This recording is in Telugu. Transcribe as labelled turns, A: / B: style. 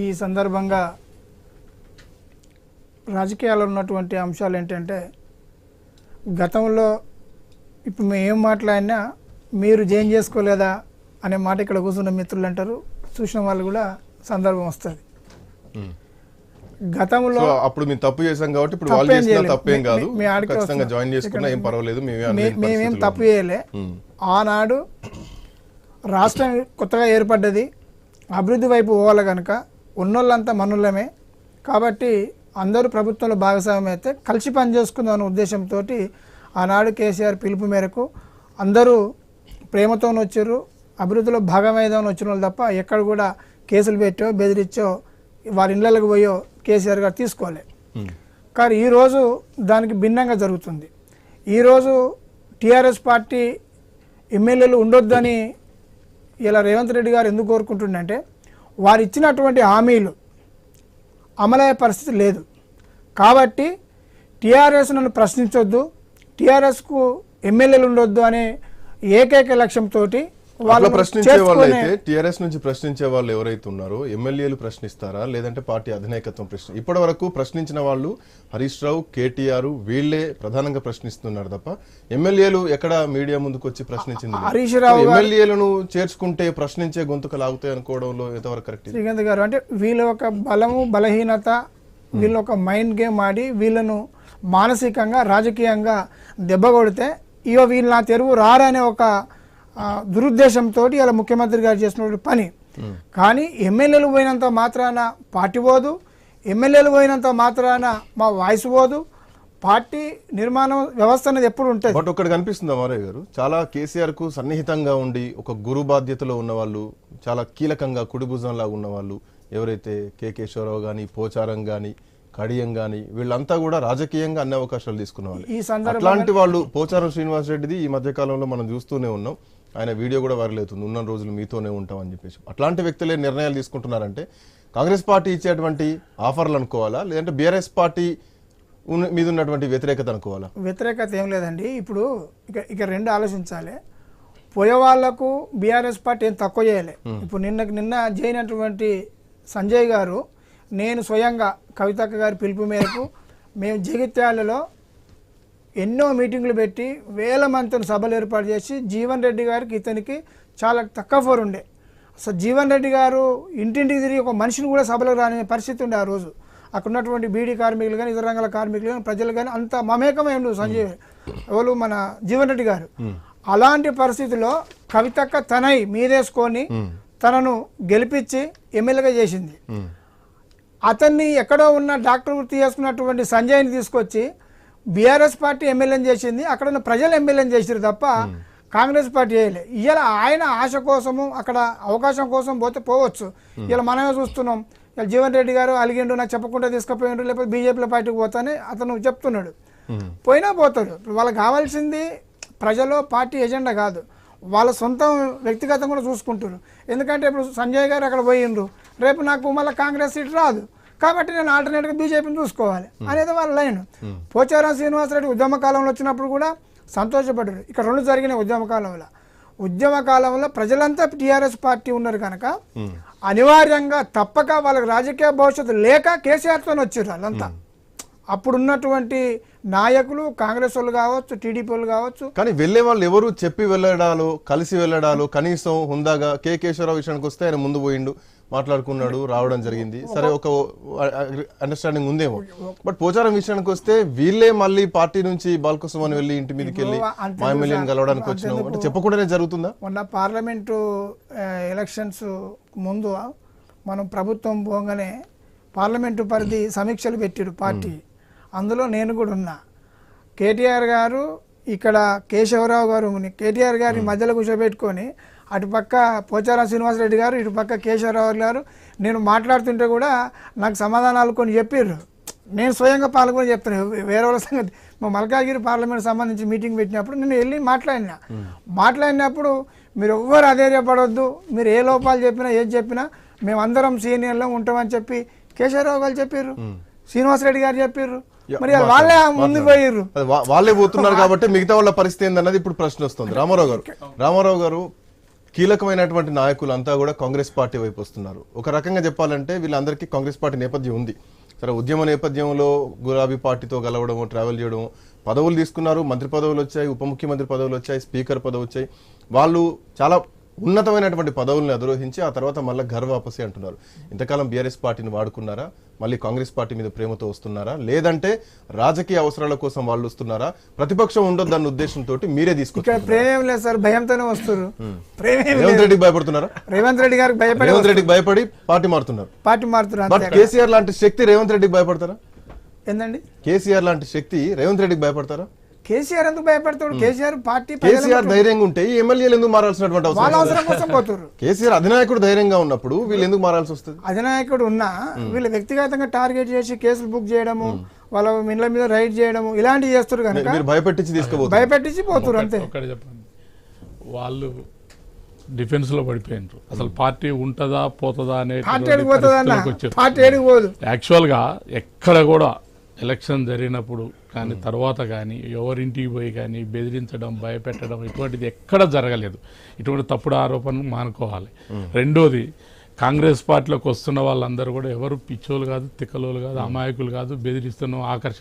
A: ఈ సందర్భంగా రాజకీయాల్లో ఉన్నటువంటి అంశాలు ఏంటంటే గతంలో ఇప్పుడు మేము ఏం మాట్లాడినా మీరు జైన్ చేసుకోలేదా అనే మాట ఇక్కడ కూర్చున్న మిత్రులు అంటారు. చూసిన వాళ్ళు కూడా సందర్భం వస్తుంది. గతంలో
B: అప్పుడు మేము తప్పు చేసాం కాబట్టి ఇప్పుడు వాళ్ళు
A: తప్పేం
B: చేసిన కాదు. ఖచ్చితంగా. జాయిన్ చేసుకున్నా ఏం పర్వాలేదు. మేమే
A: తప్పు చేయలే. ఆనాడు రాష్ట్రం కొత్తగా ఏర్పడ్డది. అభివృద్ధి వైపు పోవాలి కనుక ఉన్నోళ్ళంతా మనులమే కాబట్టి అందరూ ప్రభుత్వంలో భాగస్వామ్యం అయితే కలిసి పనిచేసుకుందాం అనే ఉద్దేశంతో ఆనాడు కేసీఆర్ పిలుపు మేరకు అందరూ ప్రేమతో వచ్చారు. అభివృద్ధిలో భాగమైదామని వచ్చిన వాళ్ళు తప్ప ఎక్కడ కూడా కేసులు పెట్టో బెదిరించో వారి ఇళ్ళకి పోయో కేసీఆర్ గారు తీసుకోలే. కానీ ఈరోజు దానికి భిన్నంగా జరుగుతుంది. ఈరోజు టీఆర్ఎస్ పార్టీ ఎమ్మెల్యేలు ఉండొద్దని ఇలా రేవంత్ రెడ్డి గారు ఎందుకు కోరుకుంటుండంటే వారు ఇచ్చినటువంటి హామీలు అమలయ్యే పరిస్థితి లేదు. కాబట్టి టీఆర్ఎస్ నన్ను ప్రశ్నించొద్దు టీఆర్ఎస్కు ఎమ్మెల్యేలు ఉండొద్దు అనే ఏకైక లక్ష్యంతో వాళ్ళు
B: ప్రశ్నించే వాళ్ళు అయితే టిఆర్ఎస్ నుంచి ప్రశ్నించే వాళ్ళు ఎవరైతే ఉన్నారో ఎమ్మెల్యేలు ప్రశ్నిస్తారా లేదంటే పార్టీ అధినాయకత్వం ప్రశ్న ఇప్పటి వరకు ప్రశ్నించిన వాళ్ళు హరీష్ రావు కేటీఆర్ వీళ్ళే ప్రధానంగా ప్రశ్నిస్తున్నారు తప్ప ఎమ్మెల్యేలు ఎక్కడ మీడియా ముందుకు వచ్చి ప్రశ్నించింది.
A: హరీష్ రావు
B: ఎమ్మెల్యేలను చేర్చుకుంటే ప్రశ్నించే గొంతుకలు ఆగుతాయి అనుకోవడంలో ఎంతవరకు కరెక్ట్?
A: శ్రీకాంత్ గారు అంటే వీళ్ళ ఒక బలము బలహీనత వీళ్ళ ఒక మైండ్ గేమ్ ఆడి వీళ్ళను మానసికంగా రాజకీయంగా దెబ్బ కొడితే ఇక వీళ్ళు నా తెరువు రారనే ఒక దురుద్దేశంతో ఇలా ముఖ్యమంత్రి గారు చేసినటువంటి పని. కానీ ఎమ్మెల్యేలు పోయినంత మాత్రాన పార్టీ పోదు ఎమ్మెల్యేలు పోయినంత మాత్రాన మా వాయిస్ పోదు పార్టీ నిర్మాణం వ్యవస్థ అనేది ఎప్పుడు ఉంటుంది.
B: బట్ ఒకటి కనిపిస్తుంది అమారయ్య గారు చాలా కేసీఆర్కు సన్నిహితంగా ఉండి ఒక గురు బాధ్యతలో ఉన్న వాళ్ళు చాలా కీలకంగా కుడి భుజంలాగా ఉన్న వాళ్ళు ఎవరైతే కె కేశవరావు గాని పోచారం గాని కడియం గాని వీళ్ళంతా కూడా రాజకీయంగా అన్ని అవకాశాలు తీసుకున్న వాళ్ళు అట్లాంటి వాళ్ళు పోచారం శ్రీనివాస్ రెడ్డిది ఈ మధ్య కాలంలో మనం చూస్తూనే ఉన్నాం. ఆయన వీడియో కూడా వైరల్ అవుతుంది. ఉన్న రోజులు మీతోనే ఉంటాం అని చెప్పేసి. అట్లాంటి వ్యక్తులే నిర్ణయాలు తీసుకుంటున్నారంటే కాంగ్రెస్ పార్టీ ఇచ్చేటువంటి ఆఫర్లు అనుకోవాలా? లేదంటే బీఆర్ఎస్ పార్టీ ఉన్న- మీద ఉన్నటువంటి వ్యతిరేకత అనుకోవాలా?
A: వ్యతిరేకత ఏం లేదండి. ఇప్పుడు ఇక ఇక రెండు ఆలోచించాలి. పోయే వాళ్ళకు బీఆర్ఎస్ పార్టీ ఏం తక్కువ చేయలే. ఇప్పుడు నిన్నకు నిన్న చేయనటువంటి సంజయ్ గారు నేను స్వయంగా కవితక్క గారి పిలుపు మేరకు మేము జగిత్యాలలో ఎన్నో మీటింగ్లు పెట్టి వేల మందితో సభలు ఏర్పాటు చేసి జీవన్ రెడ్డి గారికి ఇతనికి చాలా తక్కువ ఫోర్ ఉండే. అసలు జీవన్ రెడ్డి గారు ఇంటింటికి తిరిగి ఒక మనిషిని కూడా సభలకు రాని పరిస్థితి ఉండే ఆ రోజు. అక్కడ ఉన్నటువంటి బీడీ కార్మికులు కానీ ఇతర రంగాల కార్మికులు కానీ ప్రజలు కానీ అంత మమేకమై ఉండు సంజయ్ ఎవరు? మన జీవన్ రెడ్డి గారు. అలాంటి పరిస్థితిలో కవితక్క తనై మీదేసుకొని తనను గెలిపించి ఎమ్మెల్యేగా చేసింది. అతన్ని ఎక్కడో ఉన్న డాక్టర్ వృత్తి చేసుకున్నటువంటి సంజయ్ని తీసుకొచ్చి బీఆర్ఎస్ పార్టీ ఎమ్మెల్యేని చేసింది అక్కడ ఉన్న ప్రజలు ఎమ్మెల్యేని చేసారు తప్ప కాంగ్రెస్ పార్టీ చేయలే. ఇవాళ ఆయన ఆశ కోసము అక్కడ అవకాశం కోసం పోతే పోవచ్చు. ఇలా మనమే చూస్తున్నాం. ఇలా జీవన్ రెడ్డి గారు అలిగిండు నాకు చెప్పకుండా తీసుకుపోయిండు లేకపోతే బీజేపీలో పార్టీకి పోతానే అతను చెప్తున్నాడు. పోయినా పోతాడు. వాళ్ళకి కావాల్సింది ప్రజలు పార్టీ ఎజెండా కాదు. వాళ్ళ సొంతం వ్యక్తిగతం కూడా చూసుకుంటారు ఎందుకంటే ఇప్పుడు సంజయ్ గారు అక్కడ పోయిండ్రు. రేపు నాకు మళ్ళీ కాంగ్రెస్ సీట్ రాదు. కాబట్టి నేను ఆల్టర్నేట్గా బీజేపీని చూసుకోవాలి అనేది వాళ్ళ లైన్. పోచారం శ్రీనివాసరెడ్డి ఉద్యమ కాలంలో వచ్చినప్పుడు కూడా సంతోషపడ్డారు. ఇక్కడ రెండు జరిగినాయి ఉద్యమ కాలంలో. ఉద్యమ కాలంలో ప్రజలంతా టీఆర్ఎస్ పార్టీ ఉన్నారు కనుక అనివార్యంగా తప్పక వాళ్ళకి రాజకీయ భవిష్యత్తు లేక కేసీఆర్తో వచ్చారు వాళ్ళంతా. అప్పుడున్నటువంటి నాయకులు కాంగ్రెస్ వాళ్ళు కావచ్చు టీడీపీ వాళ్ళు కావచ్చు.
B: కానీ వెళ్ళే వాళ్ళు ఎవరు చెప్పి వెళ్ళడాలు కలిసి వెళ్ళడాలు కనీసం హుందాగా కె. కేశవరావు విషయానికి వస్తే ఆయన ముందు పోయిండు. మాట్లాడుకున్నాడు రావడం జరిగింది. సరే ఒక అండర్స్టాండింగ్ ఉందేమో. బట్ పోచారం విషయానికి వస్తే వీళ్ళే మళ్ళీ పార్టీ నుంచి బాల్కోసం వెళ్ళి ఇంటి మీదకి వెళ్ళి మా ఎమ్మెల్యేని కలవడానికి వచ్చినాం అంటే చెప్పకుండానే జరుగుతుందా?
A: మొన్న పార్లమెంటు ఎలక్షన్స్ ముందు మనం ప్రభుత్వం పోగానే పార్లమెంటు పరిధి సమీక్షలు పెట్టారు పార్టీ. అందులో నేను కూడా ఉన్నా. కేటీఆర్ గారు ఇక్కడ కేశవరావు గారు కేటీఆర్ గారి మధ్యలో కూర్చోబెట్టుకొని అటుపక్క పోచారం శ్రీనివాసరెడ్డి గారు ఇటుపక్క కేశవరావు గారు నేను మాట్లాడుతుంటే కూడా నాకు సమాధానాలు కొన్ని చెప్పారు నేను స్వయంగా పాల్గొని చెప్తాను వేరే వాళ్ళ సంగతి. మా మల్కాజ్గిరి పార్లమెంట్ సంబంధించి మీటింగ్ పెట్టినప్పుడు నేను వెళ్ళి మాట్లాడినా. మాట్లాడినప్పుడు మీరు ఎవ్వరు అధైర్యపడొద్దు మీరు ఏ లోపాలు చెప్పినా ఏది చెప్పినా మేమందరం సీనియర్లో ఉంటామని చెప్పి కేశవరావు గారు చెప్పారు శ్రీనివాసరెడ్డి గారు చెప్పారు మరి వాళ్ళే ముందు
B: వా- వాళ్ళే పోతున్నారు కాబట్టి మిగతా వాళ్ళ పరిస్థితి ఏందన్నది ఇప్పుడు ప్రశ్న వస్తుంది. రామారావు గారు రామారావు గారు కీలకమైనటువంటి నాయకులు అంతా కూడా కాంగ్రెస్ పార్టీ వైపు వస్తున్నారు. ఒక రకంగా చెప్పాలంటే వీళ్ళందరికీ కాంగ్రెస్ పార్టీ నేపథ్యం ఉంది. సరే ఉద్యమ నేపథ్యంలో గులాబీ పార్టీతో గలవడము ట్రావెల్ చేయడం పదవులు తీసుకున్నారు. మంత్రి పదవులు వచ్చాయి ఉప ముఖ్యమంత్రి పదవులు వచ్చాయి స్పీకర్ పదవి వచ్చాయి. వాళ్ళు చాలా ఉన్నతమైనటువంటి పదవులను అధిరోహించి ఆ తర్వాత మళ్ళీ ఘర్ వాపసి అంటున్నారు. ఇంతకాలం బీఆర్ఎస్ పార్టీని వాడుకున్నారా? మళ్ళీ కాంగ్రెస్ పార్టీ మీద ప్రేమతో వస్తున్నారా? లేదంటే రాజకీయ అవసరాల కోసం వాళ్ళు వస్తున్నారా? ప్రతిపక్షం ఉండొద్దన్న ఉద్దేశంతో మీరే తీసుకొచ్చారు
A: ప్రేమ లేదు సార్ భయంతోనే వస్తారు
B: రేవంత్
A: లేదు.
B: రెడ్డికి భయపడుతున్నారా?
A: రేవంత్ రెడ్డి గారికి భయపడి
B: రేవంత్ రెడ్డికి భయపడి పార్టీ మారుతున్నారు.
A: పార్టీ మారుతున్నారు
B: బట్ కేసీఆర్ లాంటి శక్తి రేవంత్ రెడ్డికి భయపడతారా?
A: ఏందండి?
B: కేసీఆర్ లాంటి శక్తి రేవంత్ రెడ్డికి భయపడతారా?
A: కేసీఆర్ ఎందుకు భయపడతాడు? కేసీఆర్ పార్టీ
B: కేసీఆర్ ధైర్యంగా ఉంటే ఎమ్మెల్యేలు ఎందుకు మారాల్సినటువంటి
A: వాళ్ళ
B: అవసరం
A: అవసరం కోసం పోతున్నారు
B: కేసీఆర్ అధినాయకుడు ధైర్యంగా ఉన్నప్పుడు వీళ్ళు ఎందుకు మారాల్సి వస్తుంది?
A: అధినాయకుడు ఉన్నా వీళ్ళు వ్యక్తిగతంగా టార్గెట్ చేసి కేసులు బుక్ చేయడము వాళ్ళ ఇండ్ల మీద రైడ్ చేయడము ఇలాంటివి చేస్తారు కనుక
B: మీరు భయపెట్టించి తీసుకుపోతారు.
A: భయపెట్టించి పోతున్నారు అంతే.
C: చెప్పండి. వాళ్ళు డిఫెన్స్లో పడిపోయినారు. అసలు పార్టీ ఉంటుందా పోతుందా అనే యాక్చువల్గా ఎక్కడ కూడా ఎలక్షన్ జరిగినప్పుడు కానీ తర్వాత కానీ ఎవరింటికి పోయి కానీ బెదిరించడం భయపెట్టడం ఇటువంటిది ఎక్కడ జరగలేదు. ఇటువంటి తప్పుడు ఆరోపణలు మానుకోవాలి. రెండోది కాంగ్రెస్ పార్టీలోకి వస్తున్న వాళ్ళందరూ కూడా ఎవరు పిచ్చోలు కాదు తిక్కలోలు కాదు అమాయకులు కాదు బెదిరిస్తున్నాం ఆకర్షణ